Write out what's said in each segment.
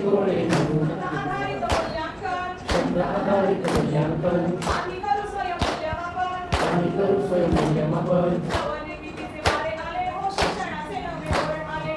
आधारित मूल्यांकन शब्द आधारित मूल्यांकन माती करू स्वयंमूल्यमापन आणि करू स्वयंमूल्यमापन नवनिर्मितीचे वारे आले हो शिक्षणाचे नवे धोरण आले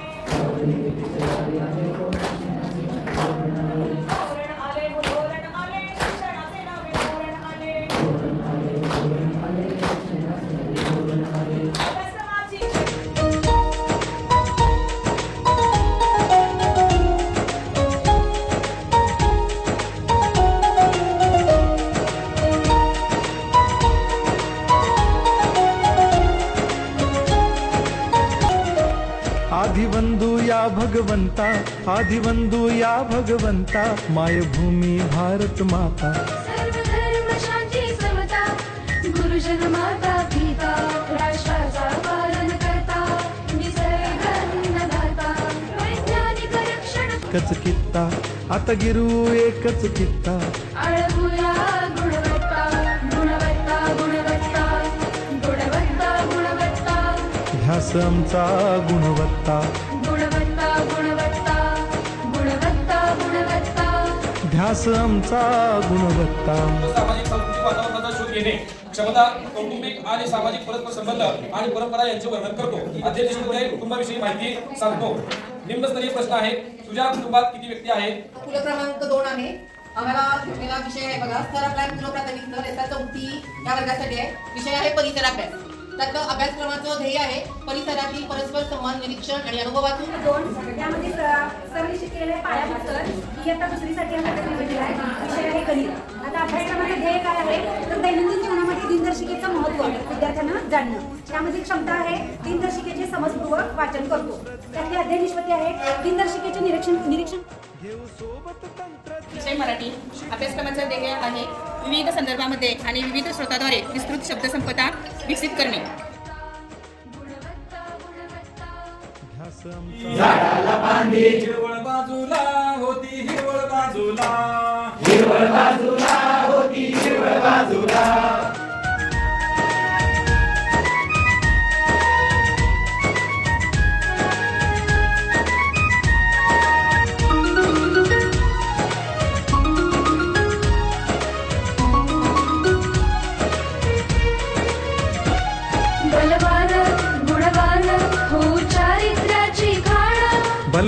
आदिवंदू या भगवंता आदिवंदू या भगवंता मायभूमी भारत माता। सर्व धर्म शांती समता गुरुजन माता पिता राष्ट्राचा पालन करता निसर्ग अन्नदाता वैज्ञानिक रक्षण एकच कित्ता आता गिरू एकच कित्ता ध्यास आमचा गुणवत्ता. गुणवत्ता गुणवत्ता गुणवत्ता गुणवत्ता. ध्यास आमचा गुणवत्ता. सामाजिक वातावरणाचा शोध घेणे क्षमता कौटुंबिक आणि सामाजिक परस्पर संबंध आणि परंपरा यांचे वर्णन करतो. अध्यक्षमध्ये कुटुंबाविषयी माहिती सांगतो. निम्नस्तरीय प्रश्न आहे तुझ्या कुटुंबात किती व्यक्ती आहेत? फुलं क्रमांक दोन आहे. आम्हाला भेटलेला विषय आहे बघा. स्तर आपला प्राथमिक याचा चौथी या वर्गासाठी आहे. विषय आहे परिसर अभ्यास त्यातलं अभ्यासक्रमाचं ध्येय आहे. परिसरातील परस्पर संवाद निरीक्षण आणि अनुभवातून. दोन त्यामध्ये सरली शिकलेले पायाभूत स्तर इयत्ता दुसरीसाठी हा विषय आहे गणित. आता अभ्यासक्रमाचं ध्येय काय आहे? तर दैनंदिन जीवनामध्ये दिनदर्शिकेचं महत्त्व विद्यार्थ्यांना जाणणं. त्यामध्ये क्षमता आहे दिनदर्शिकेचे समजपूर्वक वाचन करतो. त्यातली अध्ययन निष्पत्ती आहे दिनदर्शिकेचे निरीक्षण निरीक्षण विषय मराठी. अभ्यासक्रमाचा ध्येय आहे विविध संदर्भामध्ये आणि विविध स्रोताद्वारे विस्तृत शब्दसंपदा विकसित करणे. बाजूला होती हिरवळ बाजूला. हिरवळ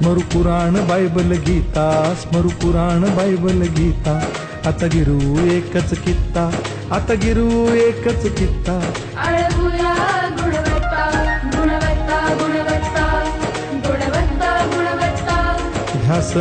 भ्राता स्मरू पुराण बायबल गीता स्मरू पुराण बायबल गीता आता गिरू एकच कित्ता आता गिरू एकच कित्ता आळवूया गुणवत्ता गुणवत्ता गुणवत्ता गुणवत्ता गुणवत्ता ध्यास